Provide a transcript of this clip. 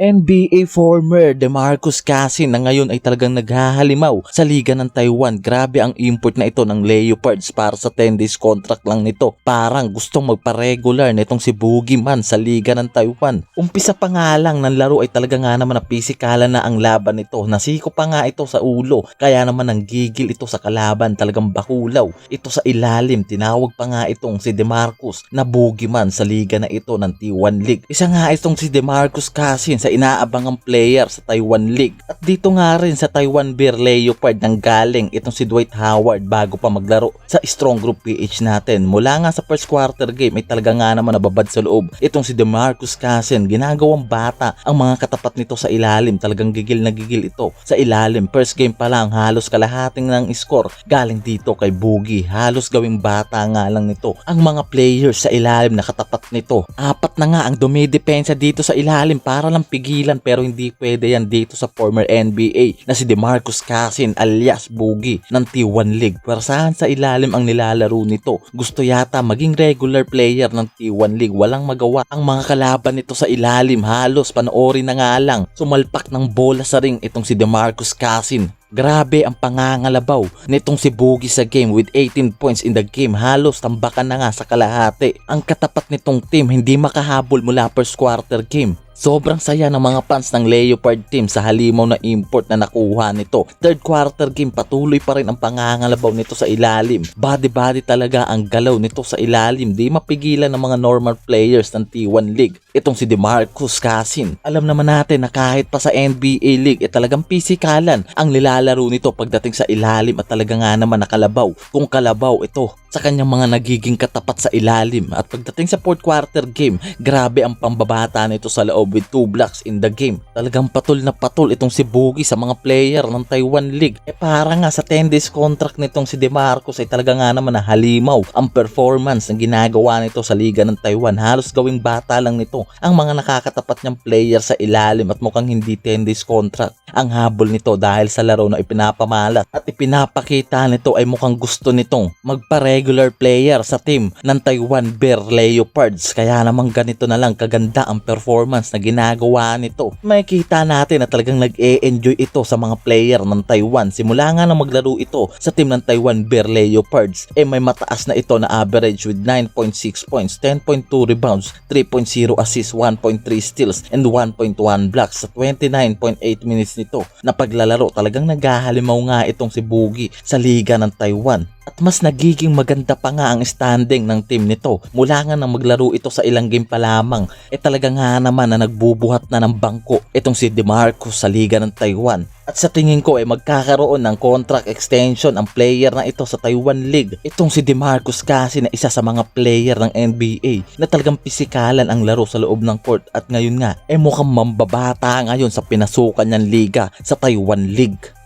NBA former DeMarcus Cousins na ngayon ay talagang naghahalimaw sa Liga ng Taiwan. Grabe ang import na ito ng Leopards para sa 10 days contract lang nito. Parang gustong magpa-regular nitong si Boogie Man sa Liga ng Taiwan. Umpisa pa nga lang ng laro ay talaga nga naman na pisikalan na ang laban nito. Nasiko pa nga ito sa ulo. Kaya naman ang gigil ito sa kalaban. Talagang bakulaw. Ito sa ilalim. Tinawag pa nga itong si DeMarcus na Boogie Man sa liga na ito ng T1 League. Isa nga itong si DeMarcus Cousins sa inaabangang player sa Taiwan League. At dito nga rin sa Taiwan Bear Leopard nang galing itong si Dwight Howard bago pa maglaro sa Strong Group PH natin. Mula nga sa first quarter game ay talaga nga naman nababad sa loob. Itong si DeMarcus Cousins, ginagawang bata ang mga katapat nito sa ilalim. Talagang gigil na gigil ito sa ilalim. First game pa lang halos kalahating ng score galing dito kay Boogie. Halos gawing bata nga lang nito. Ang mga players sa ilalim na katapat nito. Apat na nga ang dumidepensa dito sa ilalim para lang pigilan pero hindi pwede yan dito sa former NBA na si DeMarcus Cousins alias Boogie ng T1 League. Pwersahan sa ilalim ang nilalaro nito. Gusto yata maging regular player ng T1 League. Walang magawa ang mga kalaban nito sa ilalim. Halos panoorin na nga lang. Sumalpak ng bola sa ring itong si DeMarcus Cousins. Grabe ang pangangalabaw nitong si Boogie sa game with 18 points in the game. Halos tambakan na nga sa kalahati. Ang katapat nitong team hindi makahabol mula first quarter game. Sobrang saya ng mga fans ng Leopard team sa halimaw na import na nakuha nito. Third quarter game patuloy pa rin ang pangangalabaw nito sa ilalim. Body-body talaga ang galaw nito sa ilalim. Di mapigilan ng mga normal players ng T1 League. Itong si DeMarcus Cousins. Alam naman natin na kahit pa sa NBA League, eh talagang pisikalan ang nilalaro nito pagdating sa ilalim at talaga nga naman nakalabaw. Kung kalabaw ito sa kanyang mga nagiging katapat sa ilalim. At pagdating sa fourth quarter game, grabe ang pambabata nito sa loob with two blocks in the game. Talagang patul na patul itong si Boogie sa mga player ng Taiwan League. Eh para nga sa 10 days contract nitong si DeMarcus ay talaga nga naman na halimaw ang performance na ginagawa nito sa Liga ng Taiwan. Halos gawing bata lang nito ang mga nakakatapat niyang player sa ilalim at mukhang hindi 10 days contract ang habol nito dahil sa laro na ipinapamalat at ipinapakita nito ay mukhang gusto nitong magpa-regular player sa team ng Taiwan Bear Leopards. Kaya naman ganito na lang kaganda ang performance na ginagawa nito. Makikita natin na talagang nag-e-enjoy ito sa mga player ng Taiwan. Simula nga na maglaro ito sa team ng Taiwan Bear Leopards, eh may mataas na ito na average with 9.6 points, 10.2 rebounds, 3.0 assists, 1.3 steals, and 1.1 blocks sa 29.8 minutes nito na paglalaro. Talagang naghahalimaw nga itong si Boogie sa liga ng Taiwan. At mas nagiging maganda pa nga ang standing ng team nito. Mula nga nang maglaro ito sa ilang game pa lamang, eh talaga nga naman na nagbubuhat na ng bangko itong si DeMarcus sa liga ng Taiwan. At sa tingin ko ay magkakaroon ng contract extension ang player na ito sa Taiwan League. Itong si DeMarcus kasi na isa sa mga player ng NBA na talagang pisikalan ang laro sa loob ng court at ngayon nga eh mukhang mambabata ngayon sa pinasukan niyang liga sa Taiwan League.